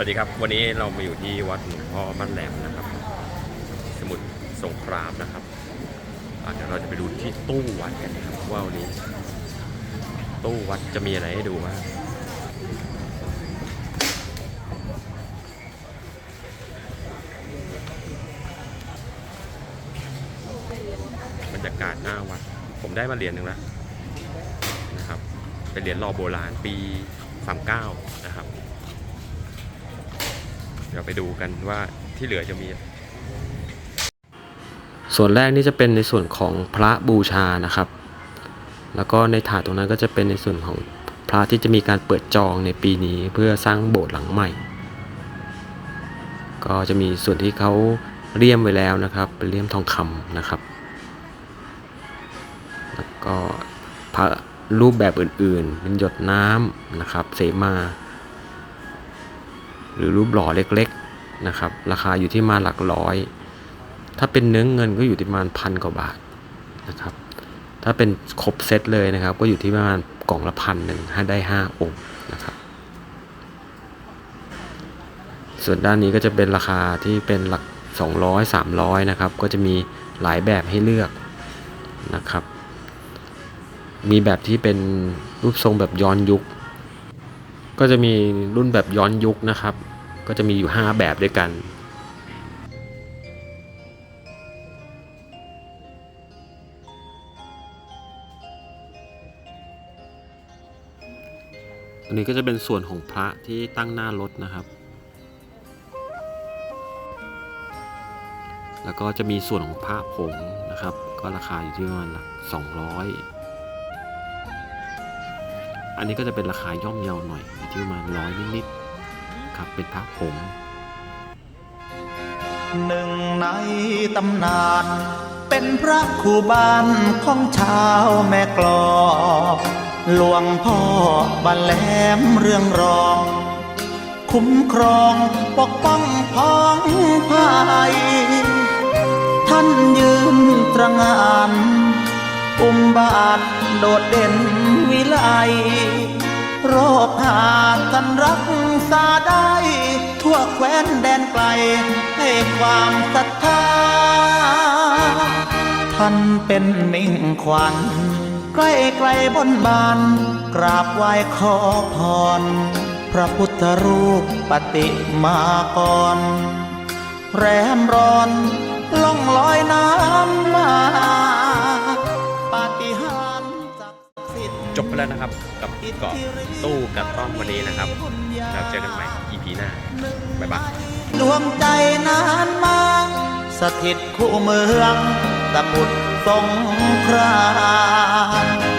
วัสดีครับวันนี้เรามาอยู่ที่วัดหลวงพ่อบ้านแหลมนะครับ สมุทรสงครามนะครับเดี๋ยวเราจะไปดูที่ตู้วัดกันนะครับว่าวันนี้ ตู้วัดจะมีอะไรให้ดูบ้างบรรยากาศหน้าวัด ผมได้มาเหรียญหนึ่งแล้วนะครับเป็นเหรียญรอโบราณปี 39 นะครับ ดี๋ยวไปดูกันว่าที่เหลือจะมี ส่วนแรกนี่จะเป็นในส่วนของพระบูชานะครับ แล้วก็ในถาดตรงนั้นก็จะเป็นในส่วนของพระที่จะมีการเปิดจองในปีนี้เพื่อสร้างโบสถ์หลังใหม่ ก็จะมีส่วนที่เขาเลี่ยมไว้แล้วนะครับ เป็นเลี่ยมทองคำนะครับ แล้วก็พระรูปแบบอื่นๆ เป็นหยดน้ำนะครับ เสมา หรือรูปหล่อเล็กๆนะครับ ราคาอยู่ที่มาหลักร้อย ถ้าเป็นเนื้อเงินก็อยู่ที่ประมาณพันกว่าบาทนะครับ ถ้าเป็นครบเซตเลยนะครับ ก็อยู่ที่ประมาณกล่องละพันหนึ่งให้ได้ห้าองค์นะครับ ส่วนด้านนี้ก็จะเป็นราคาที่เป็นหลัก 200 300นะครับ ก็จะมีหลายแบบให้เลือกนะครับ มีแบบที่เป็นรูปทรงแบบย้อนยุค ก็จะมีรุ่นแบบย้อนยุคนะครับ ก็จะมีอยู่ 5 แบบด้วยกันอันนี้ก็จะเป็นส่วนของพระที่ตั้งหน้ารถนะครับ แล้วก็จะมีส่วนของพระผงนะครับ ก็ราคาอยู่ที่ประมาณหลัก200 อันนี้ก็จะเป็นราคาย่อมเยาหน่อยอยู่ที่ประมาณร้อยนิดๆครับเป็นพระผงหนึ่งในตำนาน เป็นพระครูบ้านของชาวแม่กลอกหลวงพ่อบรรแหลมเรื่องรอง คุ้มครองปกป้องพ้องภายท่านยืนตระงาน อุมบาท โดดเด่นวิไลโรคหาท่านรักษาได้ ทั่วแคว้นแดนไกล ให้ความศรัทธา ท่านเป็นมิ่งขวัญใกล้ไกลบนบาน กราบไหว้ขอพร พระพุทธรูปปฏิมากร แรมร้อนล่องลอยน้ำมา จบไปแล้วนะครับ กับเกาะตู้กับต้อมวันนี้นะครับเราเจอกันใหม่ EP หน้า บ๊ายบาย ดวงใจนานมากสถิตคู่เมืองสมุทรสงคราม